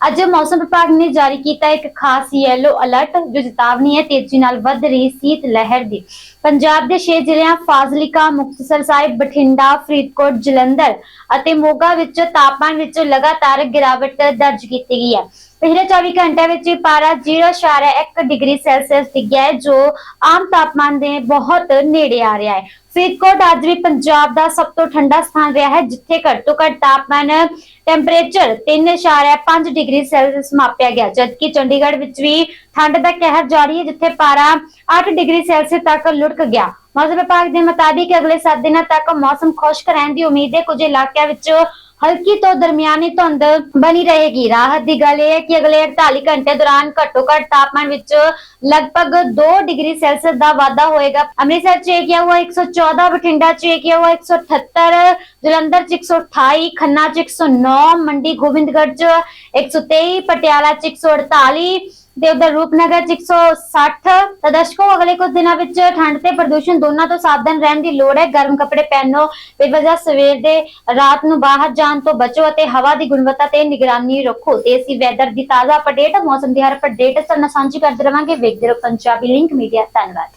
ਅੱਜ ਮੌਸਮ ਵਿਭਾਗ ਨੇ ਜਾਰੀ ਕੀਤਾ ਇੱਕ ਖਾਸ ਯੈਲੋ ਅਲਰਟ ਜੋ ਚੇਤਾਵਨੀ ਹੈ ਤੇਜ਼ੀ ਨਾਲ ਵੱਧ ਰਹੀ ਸੀਤ ਲਹਿਰ ਦੀ। ਪੰਜਾਬ ਦੇ 6 ਜ਼ਿਲ੍ਹਿਆਂ ਫਾਜ਼ਿਲਕਾ, ਮੁਕਤਸਰ ਸਾਹਿਬ, ਬਠਿੰਡਾ, ਫਰੀਦਕੋਟ, ਜਲੰਧਰ ਅਤੇ ਮੋਗਾ ਵਿੱਚ ਤਾਪਮਾਨ ਵਿੱਚ ਲਗਾਤਾਰ ਗਿਰਾਵਟ ਦਰਜ ਕੀਤੀ ਗਈ ਹੈ। ਪਿਛਲੇ 24 ਘੰਟਿਆਂ ਵਿੱਚ ਇਹ ਪਾਰਾ 0.1 ਡਿਗਰੀ ਸੈਲਸੀਅਸ ਡਿੱਗਿਆ ਹੈ, ਜੋ ਆਮ ਤਾਪਮਾਨ ਦੇ ਬਹੁਤ ਨੇੜੇ ਆ ਰਿਹਾ ਹੈ। ਫਰੀਦਕੋਟ ਅੱਜ ਵੀ ਪੰਜਾਬ ਦਾ ਸਭ ਤੋਂ ਠੰਡਾ ਸਥਾਨ ਰਿਹਾ ਹੈ, ਜਿੱਥੇ ਘੱਟ ਤੋਂ ਘੱਟ ਤਾਪਮਾਨ ਟੈਂਪਰੇਚਰ 3.5 ਡਿਗਰੀ ਸੈਲਸੀਅਸ ਮਾਪਿਆ ਗਿਆ, ਜਦਕਿ ਚੰਡੀਗੜ੍ਹ ਵਿੱਚ ਵੀ ਠੰਡ ਦਾ ਕਹਿਰ ਜਾਰੀ ਹੈ, ਜਿੱਥੇ ਪਾਰਾ 8 ਡਿਗਰੀ ਸੈਲਸੀਅਸ ਤੱਕ ਲੁੜਕ ਗਿਆ। ਮੌਸਮ ਵਿਭਾਗ ਦੇ ਮੁਤਾਬਿਕ ਅਗਲੇ 7 ਦਿਨਾਂ ਤੱਕ ਮੌਸਮ ਖੁਸ਼ਕ ਰਹਿਣ ਦੀ ਉਮੀਦ ਹੈ। ਕੁਝ ਇਲਾਕਿਆਂ ਵਿੱਚ ਹਲਕੀ ਤੋਂ ਦਰਮਿਆਨੀ ਧੁੰਦ ਬਣੀ ਰਹੇਗੀ। ਰਾਹਤ ਦੀ ਗੱਲ ਇਹ ਹੈ ਕਿ ਅਗਲੇ 48 ਘੰਟੇ ਦੌਰਾਨ ਘੱਟੋ ਘੱਟ ਤਾਪਮਾਨ ਵਿੱਚ ਲਗਭਗ 2 ਡਿਗਰੀ ਸੈਲਸੀਅਸ ਦਾ ਵਾਧਾ ਹੋਏਗਾ। ਅੰਮ੍ਰਿਤਸਰ 'ਚ ਇਹ ਕਿਹਾ ਹੋਇਆ 114 ਬਠਿੰਡਾ 'ਚ ਇਹ ਕਿਹਾ ਹੋਇਆ 178 ਜਲੰਧਰ 'ਚ 128 ਖੰਨਾ 'ਚ 109 ਮੰਡੀ ਗੋਬਿੰਦਗੜ੍ਹ 'ਚ 123 ਪਟਿਆਲਾ 'ਚ 148 ਤੇ ਉਧਰ ਰੂਪਨਗਰ 'ਚ 160 ਤਾਂ ਦਰਸ਼ਕੋ, ਅਗਲੇ ਕੁਝ ਦਿਨਾਂ ਵਿੱਚ ਠੰਡ ਤੇ ਪ੍ਰਦੂਸ਼ਣ ਦੋਨਾਂ ਤੋਂ ਸਾਵਧਾਨ ਰਹਿਣ ਦੀ ਲੋੜ ਹੈ। ਗਰਮ ਕੱਪੜੇ ਪਹਿਨੋ ਬੇਵਜ੍ਹਾ ਸਵੇਰ ਦੇ ਰਾਤ ਨੂੰ ਬਾਹਰ ਜਾਣ ਤੋਂ ਬਚੋ ਅਤੇ ਹਵਾ ਦੀ ਗੁਣਵੱਤਾ ਤੇ ਨਿਗਰਾਨੀ ਰੱਖੋ। ਤੇ ਅਸੀਂ ਵੈਦਰ ਦੀ ਤਾਜ਼ਾ ਅਪਡੇਟ, ਮੌਸਮ ਦੀ ਹਰ ਅਪਡੇਟ ਤੁਹਾਨੂੰ ਸਾਂਝੀ ਕਰਦੇ ਰਵਾਂਗੇ। ਵੇਖਦੇ ਰਹੋ ਪੰਜਾਬੀ ਲਿੰਕ ਮੀਡੀਆ। ਧੰਨਵਾਦ।